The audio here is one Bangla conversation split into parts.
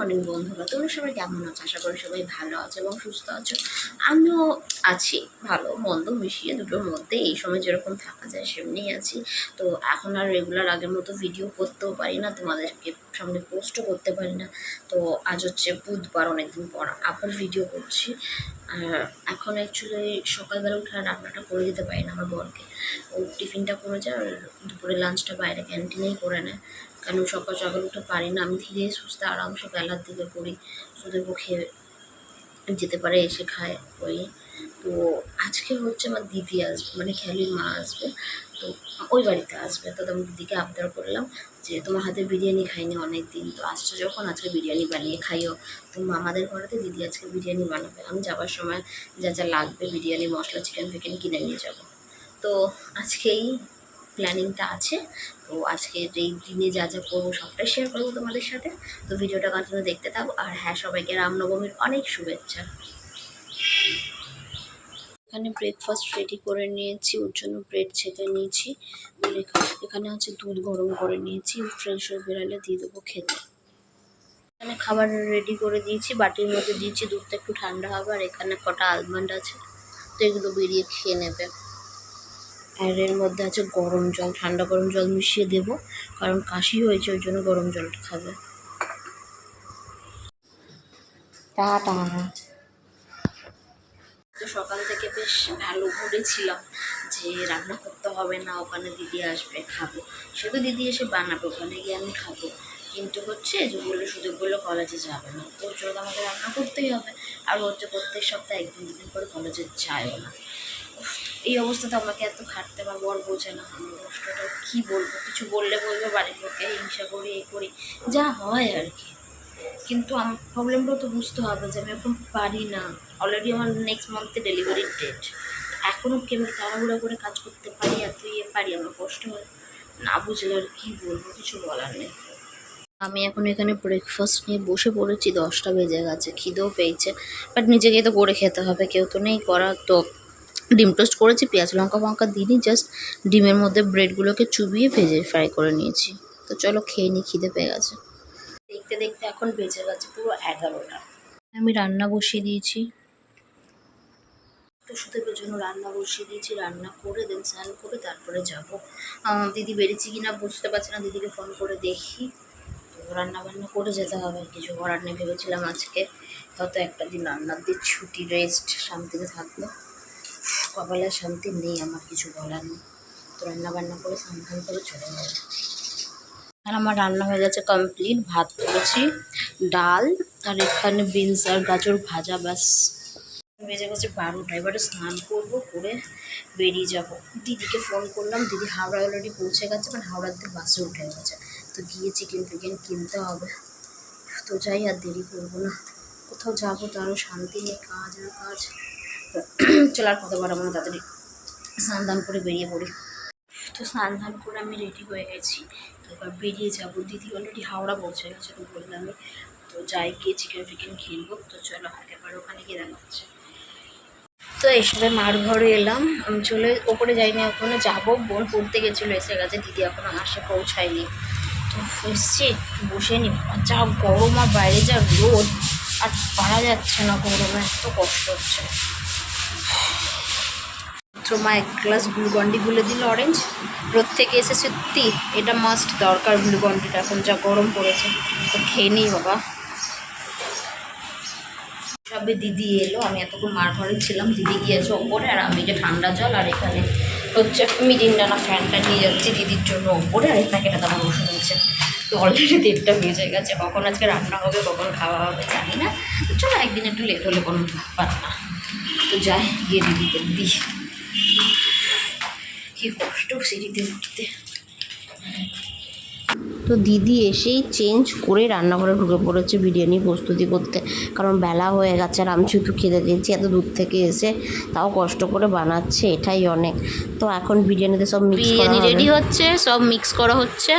মর্নিং বন্ধুরা, তোমরা সবাই কেমন আছো? আশা করি সবাই ভালো আছো এবং সুস্থ আছো। আমিও আছি, ভালো, মন্দ মিশিয়ে দুটোর মধ্যে। এই সময় যেরকম থাকা যায় সেমনিই আছি। তো এখন আর রেগুলার আগের মতো ভিডিও করতেও পারি না, তোমাদেরকে সামনে পোস্টও করতে পারি না। তো আজ হচ্ছে বুধবার, অনেকদিন পর আবার ভিডিও করছি। আর এখন অ্যাকচুয়ালি সকালবেলা উঠে আর রান্নাটা করে দিতে পারি না আমার বরকে। ও টিফিনটা করে যায় আর দুপুরে লাঞ্চটা বাইরে ক্যান্টিনেই করে নেয়। কারণ সকাল সকাল উঠে পারি না। আমি ধীরে সুস্থে আরামসে বেলার দিকে করি সুদের পক্ষে যেতে পারে, এসে খায়, ওই। তো আজকে হচ্ছে আমার দিদি আসবে মানে খেলির মা আসবে। তো ওই বাড়িতে আসবে। তো আমি দিদিকে আবদার করলাম যে, তোমার হাতে বিরিয়ানি খাইনি অনেক দিন তো আসছে যখন, আজকে বিরিয়ানি বানিয়ে খাইও। তো মামাদের ঘরেতে দিদি আজকে বিরিয়ানি বানাবে। আমি যাওয়ার সময় যা যা লাগবে, বিরিয়ানি, মশলা চিকেন ফিকেন কিনে নিয়ে যাব। তো আজকেই প্ল্যানিংটা আছে। তো আজকে এই দিনে যা যা করব সবটাই শেয়ার করব তোমাদের সাথে। তো ভিডিওটা কন্টিনিউ দেখতে থাকো। আর হ্যাঁ সবাইকে রামনবমীর অনেক শুভেচ্ছা। এখানে ব্রেকফাস্ট রেডি করে নিয়েছি, ওর জন্য ব্রেড ছেঁকে নিয়েছি। এখানে- হচ্ছে দুধ গরম করে নিয়েছি। ফ্রেশ হয়ে বেরালে দিয়ে দেবো খেতে। এখানে খাবার রেডি করে দিয়েছি। বাটির মধ্যে দিয়েছি, দুধটা একটু ঠান্ডা হবে। আর এখানে কটা আলমন্ড আছে। তো এগুলো বেরিয়ে খেয়ে নেবে। আর এর মধ্যে আছে গরম জল, ঠান্ডা গরম জল মিশিয়ে দেব। কারণ কাশি হয়েছে, ওই জন্য গরম জলটা খাবে। তো সকাল থেকে বেশ ভালো ঘুরেছিলাম যে রান্না করতে হবে না, ওখানে দিদি আসবে, খাব। সে তো দিদি এসে বানাবে, ওখানে গিয়ে আমি খাব। কিন্তু হচ্ছে যে বলল শুধু বলল কলেজে যাবে না। তো জন্য আমাকে রান্না করতেই হবে। আর হচ্ছে প্রত্যেক সপ্তাহে একদিন দুদিন করে কলেজে যায়ও না। এই অবস্থাতে আমাকে এত খাটতে আমার বর বোঝে না। আমার কষ্টটা কী বলব? কিছু বললে বলবে, বাড়ির লোককে হিংসা করি এই করি, যা হয় আর কি। কিন্তু আমার প্রবলেমটাও তো বুঝতে হবে যে আমি এখন পারি না। অলরেডি আমার নেক্সট মান্থে ডেলিভারির ডেট এখনও কেমনি তাড়াহুড়ো করে কাজ করতে পারি এত ইয়ে পারি, আমার কষ্ট হয়। না বুঝলে আর কী বলব, কিছু বলার নেই। আমি এখন এখানে ব্রেকফাস্ট নিয়ে বসে পড়েছি, দশটা বেজে গেছে, খিদেও পেয়েছে। বাট নিজেকে তো করে খেতে হবে, কেউ তো নেই করা তো ডিম টোস্ট করেছি, পেঁয়াজ লঙ্কা ফঙ্কা দিনই জাস্ট ডিমের মধ্যে ব্রেডগুলোকে চুবিয়ে ভেজে ফ্রাই করে নিয়েছি। তো চলো খেয়ে নিই খিদে পেয়ে গেছে। দেখতে দেখতে এখন বেজে গেছে পুরো এগারোটা। আমি রান্না বসিয়ে দিয়েছি। সুদেবের জন্য রান্না বসিয়ে দিয়েছি, রান্না করে দেন স্নান করে তারপরে যাব। দিদি বেরিয়েছি কিনা বুঝতে পারছি না, দিদিকে ফোন করে দেখি। তো রান্না বান্না করে যেতে হবে, কিছু করার নেই ভেবেছিলাম আজকে। হয়তো একটা দিন রান্নার দিয়ে ছুটি রেস্ট শান্তিতে থাকব। কপালে শান্তি নেই, আমার কিছু বলার নেই। তো রান্না বান্না করে স্নান করে চলে যাবে আর আমার রান্না হয়ে গেছে কমপ্লিট ভাত করেছি, ডাল, আর এখানে বিনস আর গাজর ভাজা, ব্যাস। বেজে গেছে বারোটা। এবারে স্নান করব, করে বেরিয়ে যাব। দিদিকে ফোন করলাম, দিদি হাওড়া অলরেডি পৌঁছে গেছে মানে হাওড়ার দিকে বাসে উঠে গেছে। তো গিয়ে চিকেন ফিকেন কিনতে হবে। তো যাই আর দেরি করব না। কোথাও যাব তো আরও শান্তি নেই, কাজ আর কাজ। চলার কথা বাড়াবো না তাড়াতাড়ি স্নান দান করে বেরিয়ে পড়ি। তো স্নান ধান করে আমি রেডি হয়ে গেছি। তো এবার বেরিয়ে যাব। দিদি অলরেডি হাওড়া পৌঁছে গেছে, তো বললামই তো যাই গিয়ে চিকেন ফিকেন কিনবো তো চলো একেবারে ওখানে গিয়ে দেখা হচ্ছে তো এসবে মার ঘরে এলাম। আমি চলে, ওপরে যাইনি এখনও যাব। বোন পড়তে গেছিল, এসে গেছে। দিদি এখন আমার সে পৌঁছায়নি। তো এসছি, বসে নি। যা গরম আর বাইরে যা রোদ, আর পারা যাচ্ছে না গরমে, এত কষ্ট হচ্ছে। মা এক গ্লাস গ্লুকন্ডি গুলে দিল অরেঞ্জ। রোদ থেকে এসে সত্যি এটা মাস্ট দরকার গ্লুকন্ডিটা, এখন যা গরম পড়েছে। তো খেয়ে নিই বাবা। সবে দিদি এলো, আমি এতক্ষণ মার ঘরে ছিলাম, দিদি গিয়েছে ওপরে, আর আমি যে ঠান্ডা জল, আর এখানে হচ্ছে মিরিন্ডানা ফ্যানটা নিয়ে যাচ্ছি দিদির জন্য ওপরে, আর এই আমার বসে রয়েছে। তো অলরেডি দেড়টা বেজে গেছে, কখন আজকে রান্না হবে, কখন খাওয়া হবে, জানি না। চলো একদিন একটু লেট হলে কোনো ব্যাপার না। তো যাই, গিয়ে দিদিকে দিই। কি কষ্ট সিঁড়িতে উঠতে। তো দিদি এসেই চেঞ্জ করে রান্নাঘরে ঢুকে পড়েছে বিরিয়ানি প্রস্তুতি করতে। কারণ বেলা হয়ে গেছে আর আমি শুধু খেতে দিয়েছি এত দূর থেকে এসে তাও কষ্ট করে বানাচ্ছে এটাই অনেক। তো এখন বিরিয়ানিতে সব মিক্স বিরিয়ানি রেডি হচ্ছে সব মিক্স করা হচ্ছে।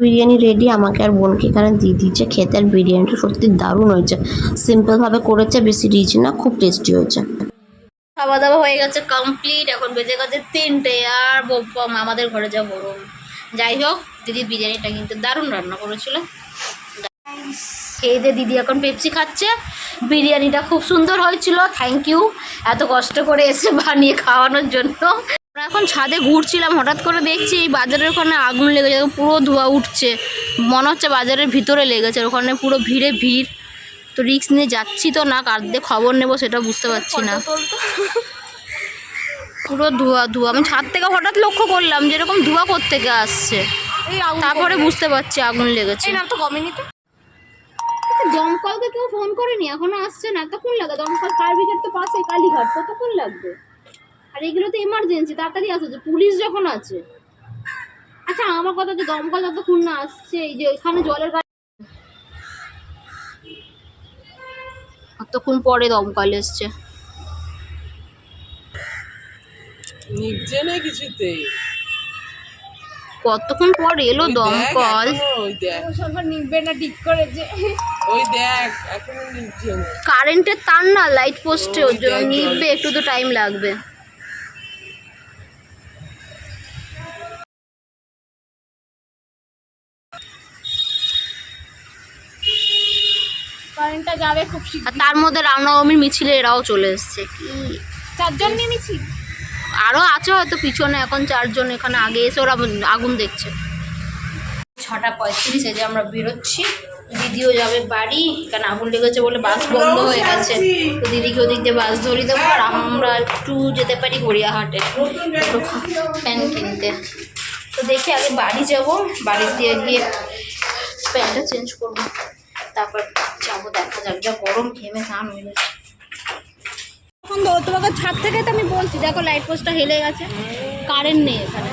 বিরিয়ানি রেডি আমাকে আর বোনকে দিয়ে দিয়েছে খেতে আর বিরিয়ানিটা সত্যি দারুণ হয়েছে। সিম্পলভাবে করেছে, বেশি রিচ না, খুব টেস্টি হয়েছে। খাওয়া দাওয়া হয়ে গেছে কমপ্লিট এখন বেজে গেছে তিনটে, আর বোপাম আমাদের ঘরে যা গরম যাই হোক, দিদি বিরিয়ানিটা কিন্তু দারুণ রান্না করেছিল। খেয়ে দিয়ে দিদি এখন পেপসি খাচ্ছে। বিরিয়ানিটা খুব সুন্দর হয়েছিল থ্যাংক ইউ এত কষ্ট করে এসে বানিয়ে খাওয়ানোর জন্য। আমরা এখন ছাদে ঘুরছিলাম হঠাৎ করে দেখছি এই বাজারের ওখানে আগুন লেগে লেগেছে পুরো ধোঁয়া উঠছে। মনে হচ্ছে বাজারের ভিতরে লেগেছে ওখানে পুরো ভিড়ে ভিড়। তো রিস্ক নিয়ে যাচ্ছি তো না কার দিয়ে খবর নেব সেটা বুঝতে পারছি না। পুরো ধোঁয়া ধোঁয়া। আমি ছাদ থেকে হঠাৎ লক্ষ্য করলাম যে এরকম ধোঁয়া থেকে আসছে। তারপরে বুঝতে পারছি আগুন লেগেছে। তো কমেনি তো। দমকলকে কেউ ফোন করেনি, এখনও আসছে না। এতক্ষণ লাগে, দমকল ফায়ার ব্রিগেড তো পাশে কালীঘাট। কতক্ষণ লাগবে? আর এগুলো তো এমার্জেন্সি তাড়াতাড়ি আসছে পুলিশ যখন আছে। আচ্ছা আমার কথা যে দমকল যতক্ষণ না আসছে, এই যে এখানে জলের কতক্ষণ পরে দমকল এসছে। নিচ্ছে না কিছুতে কতক্ষণ পর এলো দমকল এখনও ওই দেখ। সবার নিবে না ঠিক করেছে ওই দেখ এখনও নিচ্ছে না কারেন্টের তার না লাইট পোস্টে ওর জন্য নিবে একটু তো টাইম লাগবে। কারেন্টটা যাবে খুব আর তার মধ্যে রামনবমীর মিছিলে এরাও চলে এসছে। কি চারজন নিয়ে নিছি আরও আছে হয়তো পিছনে, এখন চারজন এখানে আগে এসে ওরা আগুন দেখছে। ছটা পঁয়ত্রিশ যে আমরা বেরোচ্ছি, দিদিও যাবে বাড়ি এখানে আগুন লেগেছে বলে বাস বন্ধ হয়ে গেছে। তো দিদিকে ওদিক দিয়ে বাস ধরিয়ে দেবো, আর আমরা একটু যেতে পারি গড়িয়াহাটে একটু প্যান্ট কিনতে। তো দেখি আগে বাড়ি যাব বাড়ি দিয়ে গিয়ে প্যান্টটা চেঞ্জ করব। তারপর যাব, দেখা যাক, যা গরম ঘেমে স্নান হয়ে গেছে তোমাকে ছাদ থেকে তো আমি বলছি, দেখো লাইট পোস্টটা হেলে গেছে কারেন্ট নেই এখানে।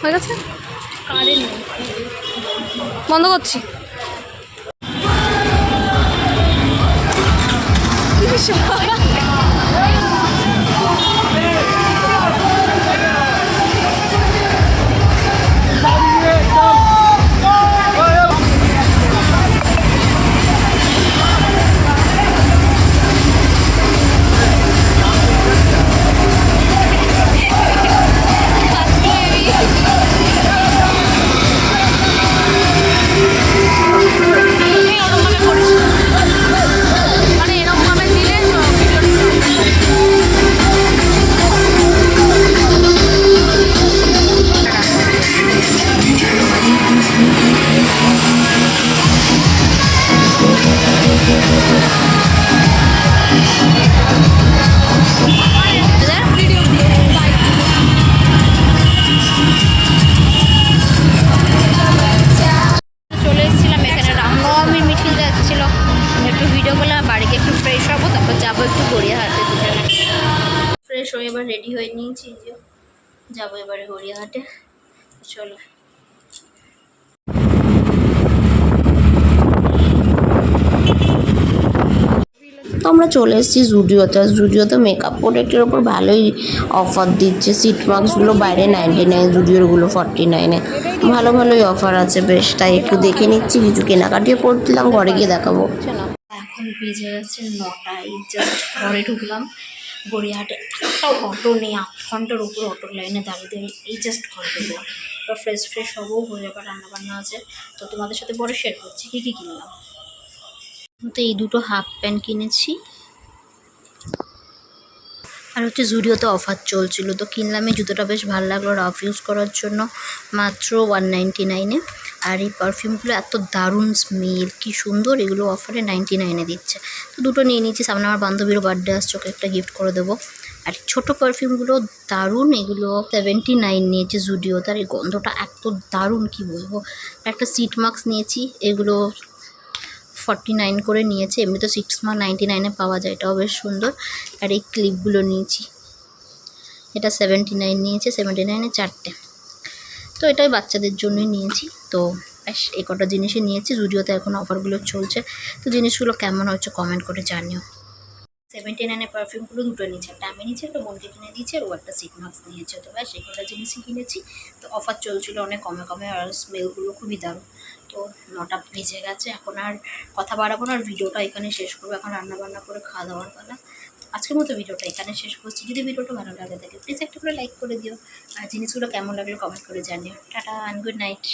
হয়ে গেছে? কারেন্ট নেই। বন্ধ করছি। মানে হয়ে এবার রেডি হয়ে নিয়েছি যে। যাব এবারে গড়িয়াহাটে চলো। তো আমরা চলে এসেছি জুডিওতে। আর জুডিওতে মেকআপ প্রোডাক্টের ওপর ভালোই অফার দিচ্ছে। সিট মার্কসগুলো বাইরে নাইনটি নাইন জুডিওরগুলো ফর্টি নাইনে ভালো ভালোই অফার আছে বেশ। তাই একটু দেখে নিচ্ছি কিছু কেনাকাটিও করছিলাম ঘরে গিয়ে দেখাবো। এখন বেজে গেছে নটায়। জাস্ট ঘরে ঢুকলাম। গড়িয়াহাটে একটাও অটো নেই আট ঘণ্টার উপরে অটোর লাইনে দাঁড়িয়ে দাঁড়িয়ে এই জাস্ট ঢুকলাম এবার ফ্রেশ ফ্রেশ হব, হয়ে যাবার রান্নাবান্না আছে। তো তোমাদের সাথে পরে শেয়ার করছি, কী কী কিনলাম? তো এই দুটো হাফ প্যান্ট কিনেছি। আর হচ্ছে জুডিওতে অফার চলছিল। তো কিনলাম, এই জুতোটা বেশ ভালো লাগল রাফ ইউজ করার জন্য। মাত্র ওয়ান নাইনটি নাইনে আর এই পারফিউমগুলো এত দারুণ স্মেল কি সুন্দর, এগুলো অফারে নাইনটি নাইনে দিচ্ছে। তো দুটো নিয়ে নিয়েছি, সামনে আমার বান্ধবীরও বার্থডে আসছে, ওকে একটা গিফট করে দেবো। আর ছোটো পারফিউমগুলো দারুণ, এগুলো সেভেন্টি নাইন নিয়েছে জুডিও তার এই গন্ধটা এত দারুণ, কি বলব? একটা সিট মাস্ক নিয়েছি, এগুলো ফর্টি নাইন করে নিয়েছে, এমনি তো সিক্স মার্ক নাইনটি নাইনে পাওয়া যায়, এটাও বেশ সুন্দর। আর এই ক্লিপগুলো নিয়েছি, এটা সেভেন্টি নাইন নিয়েছে সেভেন্টি নাইনে চারটে। তো এটাই বাচ্চাদের জন্যই নিয়েছি। তো ব্যাস, এই কটা জিনিসই নিয়েছি। জুডিওতে এখন অফারগুলো চলছে। তো জিনিসগুলো কেমন হচ্ছে কমেন্ট করে জানিও। সেভেন্টি নাইনের পারফিউমগুলো দুটো নিয়েছে। একটা আমি নিয়েছি, একটা বোনকে কিনে দিয়েছি আর ও একটা মাস্ক নিয়েছে। তো ব্যাস, এই কটা জিনিসই কিনেছি। তো অফার চলছিল অনেক কমে কমে, আর স্মেলগুলো খুবই দারুণ। তো নটা ভেজে গেছে। এখন আর কথা বাড়াবো না, আর ভিডিওটা এখানে শেষ করব। এখন রান্না বান্না করে খাওয়া দাওয়ার পালা। আজকের মতো ভিডিওটা এখানে শেষ করছি। যদি ভিডিওটা ভালো লাগে থাকে প্লিজ একটা করে লাইক করে দিও। আর জিনিসগুলো কেমন লাগল কমেন্ট করে জানিও। Tata and good night